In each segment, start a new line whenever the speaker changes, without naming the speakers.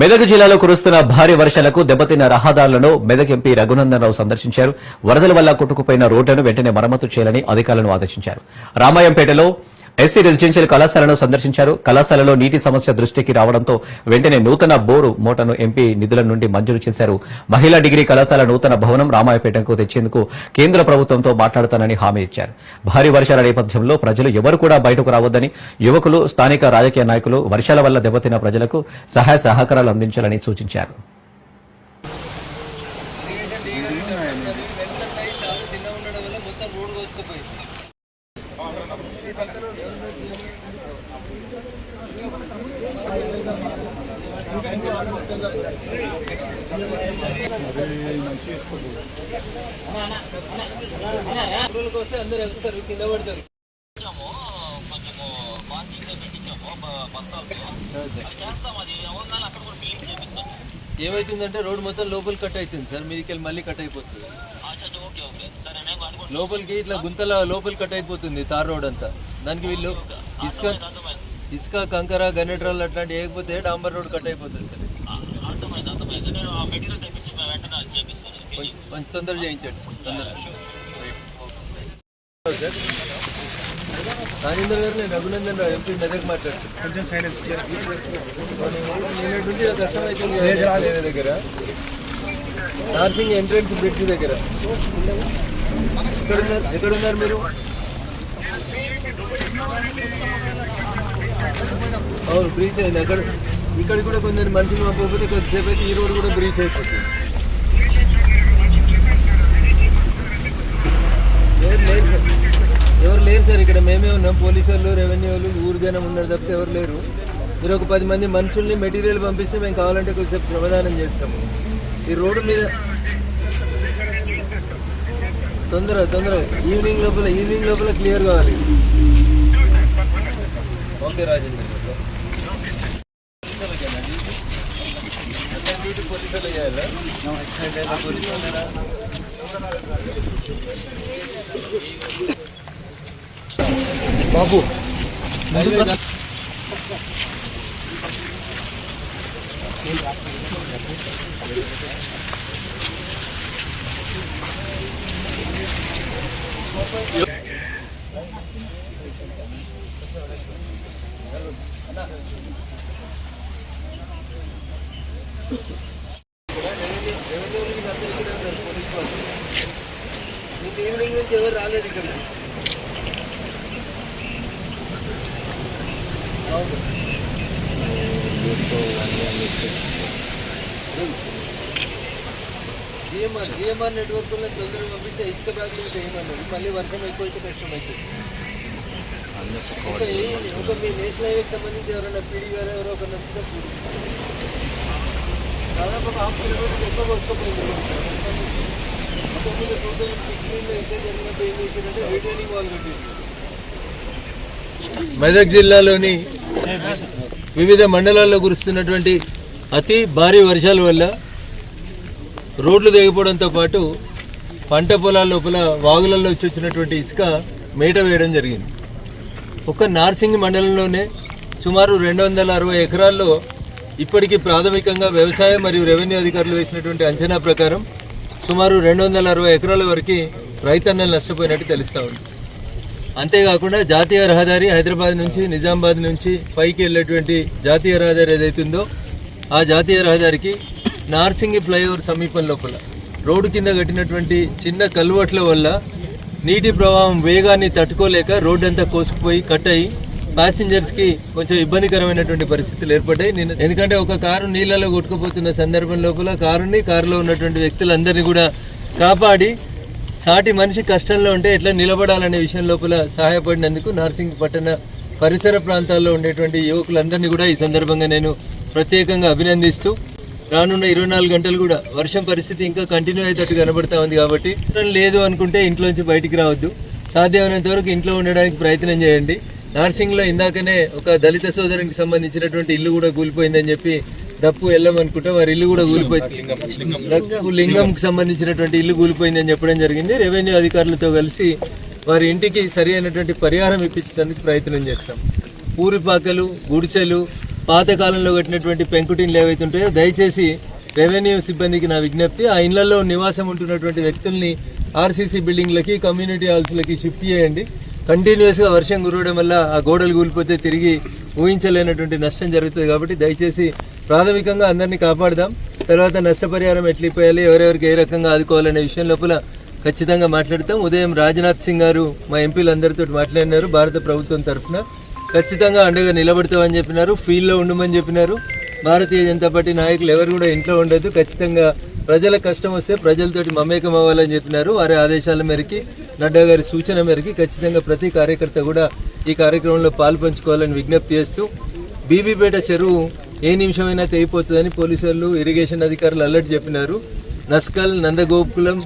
మెదక్ జిల్లాలో కురుస్తున్న భారీ వర్షాలకు దెబ్బతిన్న రహదారులను మెదక్ ఎంపీ రఘునందనరావు సందర్శించారు. వరదల వల్ల కొట్టుకుపోయిన రోడ్లను వెంటనే మరమ్మతు చేయాలని అధికారులను ఆదేశించారు. రామాయంపేటలో ఎస్సీ రెసిడెన్షియల్ కళాశాలను సందర్శించారు. కళాశాలలో నీటి సమస్య దృష్టికి రావడంతో వెంటనే నూతన బోరు మోటను ఎంపీ నిధుల నుండి మంజూరు చేశారు. మహిళా డిగ్రీ కళాశాల నూతన భవనం రామాయపేటకు తెచ్చేందుకు కేంద్ర ప్రభుత్వంతో మాట్లాడతానని హామీ ఇచ్చారు. భారీ వర్షాల నేపథ్యంలో ప్రజలు ఎవరు కూడా బయటకు రావద్దని యువకులు స్థానిక రాజకీయ నాయకులు వర్షాల వల్ల దెబ్బతిన్న ప్రజలకు సహాయ సహకారాలు అందించాలని సూచించారు
ఊళ్ళకి వస్తే అందరు వెళ్తారు కింద పడతారు
పెట్టించాము కొంచెము పార్కింగ్ పెట్టించాము బ- బస్తాలతో అది చేస్తాం అది అవగానే అక్కడ కూడా ఫిల్లింగ్ చేపిస్తాం
ఏమైతుందంటే రోడ్ మొత్తం లోపల కట్ అవుతుంది సార్. మీదికి వెళ్ళి మళ్ళీ కట్ అయిపోతుంది. లోపలికి ఇట్లా గుంతల లోపల కట్ అయిపోతుంది తార్ రోడ్ అంతా. దానికి వీళ్ళు ఇసుక ఇసుక కంకర గన్నెట్రాలు అట్లాంటివి వేయకపోతే డాంబర్ రోడ్ కట్ అయిపోతుంది సార్
ఆ, అర్థమైంది అర్థమైంది నేను ఆ మెటీరియల్ తెప్పించి మేము వెంటనే అది చేపిస్తాను
కొంచెం కొంచెం తొందర చేయించండి తొందరగా. రాజేందర్ గారు నేను రఘునందన్ రావు ఎంపీ మెదక్ మాట్లాడుతున్నాను దగ్గర. నార్సింగ్ ఎంట్రన్స్ బ్రిడ్జ్ దగ్గర. ఎక్కడున్నారు ఎక్కడున్నారు మీరు? అవును బ్రీచ్ అయింది అక్కడ ఇక్కడ కూడా కొందరు మనుషులు పంపకపోతే కొద్దిసేపు అయితే ఈ రోడ్ కూడా బ్రీచ్ అయిపోతుంది. ఎవరు లేరు సార్? ఎవరు లేరు సార్? ఇక్కడ మేమే ఉన్నాం. పోలీసు వాళ్ళు రెవెన్యూ వాళ్ళు ఊరు జనం ఉన్నారు తప్పితే ఎవరు లేరు. మీరు ఒక పది మంది మనుషుల్ని మెటీరియల్ పంపిస్తే మేము కావాలంటే కొద్దిసేపు శ్రమదానం చేస్తాము ఈ రోడ్డు మీద తొందర తొందర. ఈవినింగ్ లోపల ఈవినింగ్ లోపల క్లియర్ కావాలి. ఓకే రాజేంద్ర గారు. డ్యూటీ పోలీసు వాళ్ళు చేయాలా యాక్సిడెంట్ అయిన పోలీసు వాళ్ళేనా? బాబు మీకు ఈవినింగ్ నుంచి ఎవరు రాలేదు ఇక్కడ. జిఎంఆర్ జిఎంఆర్ నెట్వర్క్లో తొందరగా పంపించే ఇసుక బ్యాగులు ఏమన్నారు మళ్ళీ వర్షం ఎక్కువైతే కష్టం అవుతుంది ఒక మీ నేషనల్ హైవేకి సంబంధించి ఎవరైనా పీడీ గారు ఎవరో ఒక నచ్చితే దాదాపు ఒక హాఫ్ కిలోమీటర్ ఎక్కువ వస్తుపోయింది ఇంతకుముందు టూ సిక్స్టీన్లో ఏం రిటైనింగ్ మెదక్ జిల్లాలోని వివిధ మండలాల్లో కురుస్తున్నటువంటి అతి భారీ వర్షాల వల్ల రోడ్లు తెగిపోవడంతో పాటు పంట పొలాల లోపల వాగులలో వచ్చి వచ్చినటువంటి ఇసుక మేట వేయడం జరిగింది. ఒక నార్సింగ్ మండలంలోనే సుమారు రెండు వందల అరవై ఎకరాల్లో ఇప్పటికీ ప్రాథమికంగా వ్యవసాయం మరియు రెవెన్యూ అధికారులు వేసినటువంటి అంచనా ప్రకారం సుమారు రెండు వందల అరవై ఎకరాల వరకు రైతన్నలు నష్టపోయినట్టు తెలుస్తూ ఉంది. అంతేకాకుండా జాతీయ రహదారి హైదరాబాద్ నుంచి నిజామాబాద్ నుంచి పైకి వెళ్ళేటువంటి జాతీయ రహదారి ఏదైతుందో ఆ జాతీయ రహదారికి నార్సింగి ఫ్లైఓవర్ సమీపం లోపల రోడ్డు కింద కట్టినటువంటి చిన్న కల్వర్ట్ల వల్ల నీటి ప్రవాహం వేగాన్ని తట్టుకోలేక రోడ్డు అంతా కోసుకుపోయి కట్ అయ్యి ప్యాసింజర్స్కి కొంచెం ఇబ్బందికరమైనటువంటి పరిస్థితులు ఏర్పడ్డాయి. నేను ఎందుకంటే ఒక కారు నీళ్ళలో కొట్టుకుపోతున్న సందర్భం లోపల కారుని కారులో ఉన్నటువంటి వ్యక్తులందరినీ కూడా కాపాడి సాటి మనిషి కష్టంలో ఉంటే ఎట్లా నిలబడాలనే విషయం లోపల సహాయపడినందుకు నార్సింగ్ పట్టణ పరిసర ప్రాంతాల్లో ఉండేటువంటి యువకులందరినీ కూడా ఈ సందర్భంగా నేను ప్రత్యేకంగా అభినందిస్తూ రానున్న ఇరవై నాలుగు గంటలు కూడా వర్షం పరిస్థితి ఇంకా కంటిన్యూ అయ్యేటట్టు కనబడతా ఉంది కాబట్టి లేదు అనుకుంటే ఇంట్లోంచి బయటికి రావద్దు. సాధ్యమైనంత వరకు ఇంట్లో ఉండడానికి ప్రయత్నం చేయండి. నార్సింగ్లో ఇందాకనే ఒక దళిత సోదరునికి సంబంధించినటువంటి ఇల్లు కూడా కూలిపోయిందని చెప్పి దప్పు వెళ్ళమనుకుంటే వారి ఇల్లు కూడా కూలిపోయింది లింగంకి సంబంధించినటువంటి ఇల్లు కూలిపోయిందని చెప్పడం జరిగింది. రెవెన్యూ అధికారులతో కలిసి వారి ఇంటికి సరి అయినటువంటి పరిహారం ఇప్పించడానికి ప్రయత్నం చేస్తాం. పూరిపాకలు గుడిసెలు పాతకాలంలో కట్టినటువంటి పెంకుటిన్లు ఏవైతే ఉంటాయో దయచేసి రెవెన్యూ సిబ్బందికి నా విజ్ఞప్తి ఆ ఇళ్ళలో నివాసం ఉంటున్నటువంటి వ్యక్తుల్ని ఆర్సీసీ బిల్డింగ్లకి కమ్యూనిటీ హాల్స్లకి షిఫ్ట్ చేయండి. కంటిన్యూస్గా వర్షం కురవడం వల్ల ఆ గోడలు కూలిపోతే తిరిగి ఊహించలేనటువంటి నష్టం జరుగుతుంది కాబట్టి దయచేసి ప్రాథమికంగా అందరినీ కాపాడదాం. తర్వాత నష్టపరిహారం ఎట్లిపోయాలి ఎవరెవరికి ఏ రకంగా ఆదుకోవాలనే విషయం లోపల ఖచ్చితంగా మాట్లాడతాం. ఉదయం రాజ్నాథ్ సింగ్ గారు మా ఎంపీలు అందరితో మాట్లాడినారు భారత ప్రభుత్వం తరఫున. ఖచ్చితంగా అండగా నిలబడతామని చెప్పినారు ఫీల్డ్లో ఉండమని చెప్పినారు. భారతీయ జనతా పార్టీ నాయకులు ఎవరు కూడా ఇంట్లో ఉండొద్దు. ఖచ్చితంగా ప్రజల కష్టం వస్తే ప్రజలతోటి మమేకం అవ్వాలని చెప్పినారు. వారి ఆదేశాల మేరకి నడ్డా గారి సూచన మేరకి ఖచ్చితంగా ప్రతి కార్యకర్త కూడా ఈ కార్యక్రమంలో పాల్పంచుకోవాలని విజ్ఞప్తి చేస్తూ బీబీపేట చెరువు ఏ నిమిషమైనా తెగిపోతుందని పోలీసులు ఇరిగేషన్ అధికారులు అలర్ట్ చెప్పినారు. నస్కల్ నందగోకులం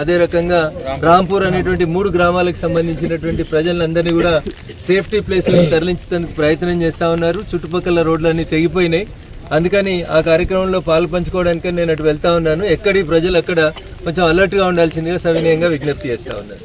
అదే రకంగా రాంపూర్ అనేటువంటి మూడు గ్రామాలకు సంబంధించినటువంటి ప్రజలందరినీ కూడా సేఫ్టీ ప్లేస్లకు తరలించడానికి ప్రయత్నం చేస్తూ ఉన్నారు. చుట్టుపక్కల రోడ్లన్నీ తెగిపోయినాయి. అందుకని ఆ కార్యక్రమంలో పాలు పంచుకోవడానికి నేను అటు వెళ్తా ఉన్నాను. ఎక్కడి ప్రజలు అక్కడ కొంచెం అలర్ట్గా ఉండాల్సిందిగా సవినయంగా విజ్ఞప్తి చేస్తూ ఉన్నాను.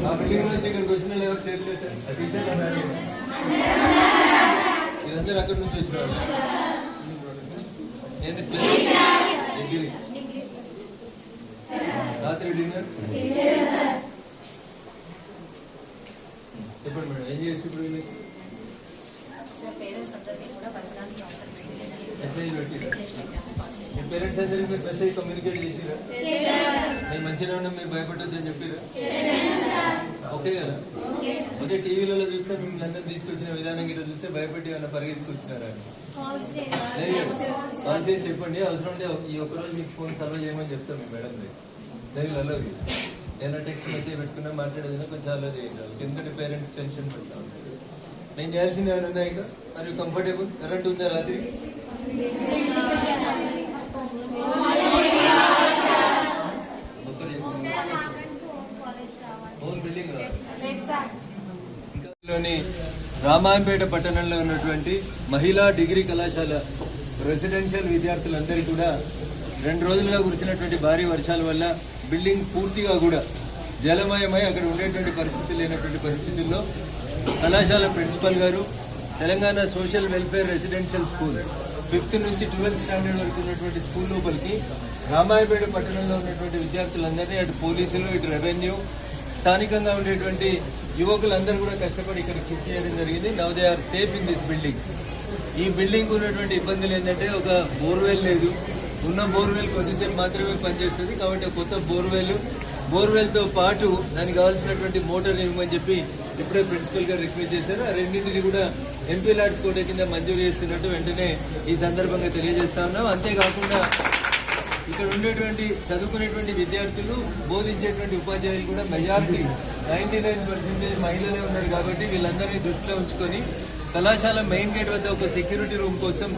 ఆ బిల్డింగ్ నుంచి ఇక్కడికి వచ్చిన ఎవరు చేయలేదు అది మీరందరూ అక్కడి నుంచి వచ్చిన ఏంది? డిగ్రీ రాత్రి డిన్నర్? చెప్పండి మేడం ఏం చేయొచ్చు ఇప్పుడు?
పేరెంట్స్
అందరికి మీరు మెసేజ్ కమ్యూనికేట్ చేసిరా? నేను మంచిగా ఉన్నా మీరు భయపడొద్దని చెప్పిరా? ఓకే కదా? ఓకే టీవీలలో చూస్తే మిమ్మల్ని అందరూ తీసుకొచ్చిన విధానం గిట్ట చూస్తే భయపడి ఏమైనా పరిగెత్తుకొచ్చినారా? కాల్ చేసి చెప్పండి. అవసరం ఉంటే ఈ ఒక్కరోజు మీకు ఫోన్ సర్వ్ చేయమని చెప్తాం మీ మేడం లేదు అలో ఏదైనా టెక్స్ట్ మెసేజ్ పెట్టుకున్నా మాట్లాడేదైనా కొంచెం అలో చేయండి. ఎందుకంటే పేరెంట్స్ టెన్షన్ పెడతా ఉంటారు. నేను చేయాల్సింది ఏమైనా ఉందా ఇంకా? మరి కంఫర్టబుల్ కరెంట్ ఉందా రాత్రి ఒక్కరు చెప్పండి. ఓన్ బిల్డింగ్ రా. లోని రామాయంపేట పట్టణంలో ఉన్నటువంటి మహిళా డిగ్రీ కళాశాల రెసిడెన్షియల్ విద్యార్థులందరూ కూడా రెండు రోజులుగా కురిసినటువంటి భారీ వర్షాల వల్ల బిల్డింగ్ పూర్తిగా కూడా జలమయమై అక్కడ ఉండేటువంటి పరిస్థితి లేనటువంటి పరిస్థితుల్లో కళాశాల ప్రిన్సిపల్ గారు Telangana social welfare residential school fifth నుంచి ట్వెల్త్ స్టాండర్డ్ వరకు ఉన్నటువంటి స్కూల్ లోపలికి రామాయపేట పట్టణంలో ఉన్నటువంటి విద్యార్థులందరినీ అటు పోలీసులు ఇటు రెవెన్యూ స్థానికంగా ఉండేటువంటి యువకులందరూ కూడా కష్టపడి ఇక్కడ షిఫ్ట్ చేయడం జరిగింది. Now they are safe in this building ఈ బిల్డింగ్ ఉన్నటువంటి ఇబ్బందులు ఏంటంటే ఒక బోర్వెల్ లేదు. ఉన్న బోర్వెల్ కొద్దిసేపు మాత్రమే పనిచేస్తుంది. కాబట్టి కొత్త బోర్వెల్ బోర్వెల్తో పాటు దానికి కావాల్సినటువంటి మోటార్ ఇవ్వమని చెప్పి ఇప్పుడే ప్రిన్సిపల్ గారు రిక్వెస్ట్ చేశారు. ఆ రెండింటిని కూడా ఎంపీ లాడ్స్ కోట కింద మంజూరు చేస్తున్నట్టు వెంటనే ఈ సందర్భంగా తెలియజేస్తా ఉన్నాం. అంతేకాకుండా ఇక్కడ ఉండేటువంటి చదువుకునేటువంటి విద్యార్థులు బోధించేటువంటి ఉపాధ్యాయులు కూడా మెజారిటీ నైంటీ నైన్ పర్సెంటేజ్ మహిళలే ఉన్నారు కాబట్టి వీళ్ళందరినీ దృష్టిలో ఉంచుకొని కళాశాల మెయిన్ గేట్ వద్ద ఒక సెక్యూరిటీ రూమ్ కోసం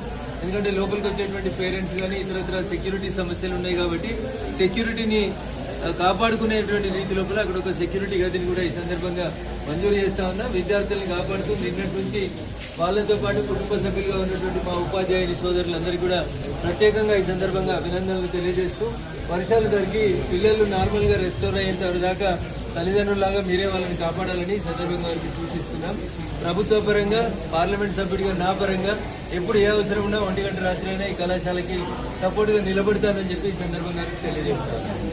ఎందుకంటే లోపలికి వచ్చేటువంటి పేరెంట్స్ కానీ ఇతరత్ర సెక్యూరిటీ సమస్యలు ఉన్నాయి కాబట్టి సెక్యూరిటీని కాపాడుకునేటువంటి రీతి లోపల అక్కడ ఒక సెక్యూరిటీ గదిని కూడా ఈ సందర్భంగా మంజూరు చేస్తా ఉన్నా. విద్యార్థులను కాపాడుతూ నిన్నటి నుంచి వాళ్ళతో పాటు కుటుంబ సభ్యులుగా ఉన్నటువంటి మా ఉపాధ్యాయుని సోదరులందరికీ కూడా ప్రత్యేకంగా ఈ సందర్భంగా అభినందనలు తెలియజేస్తూ వర్షాలు తగ్గి పిల్లలు నార్మల్గా రెస్టోర్ అయ్యేంత దాకా తల్లిదండ్రులాగా మీరే వాళ్ళని కాపాడాలని సందర్భంగా వారికి సూచిస్తున్నాం. ప్రభుత్వ పరంగా పార్లమెంట్ సభ్యుడిగా నా పరంగా ఎప్పుడు ఏ అవసరం ఉన్నా ఒంటి గంట రాత్రి అయినా ఈ కళాశాలకి సపోర్ట్గా నిలబడతానని చెప్పి ఈ సందర్భంగా తెలియజేస్తాను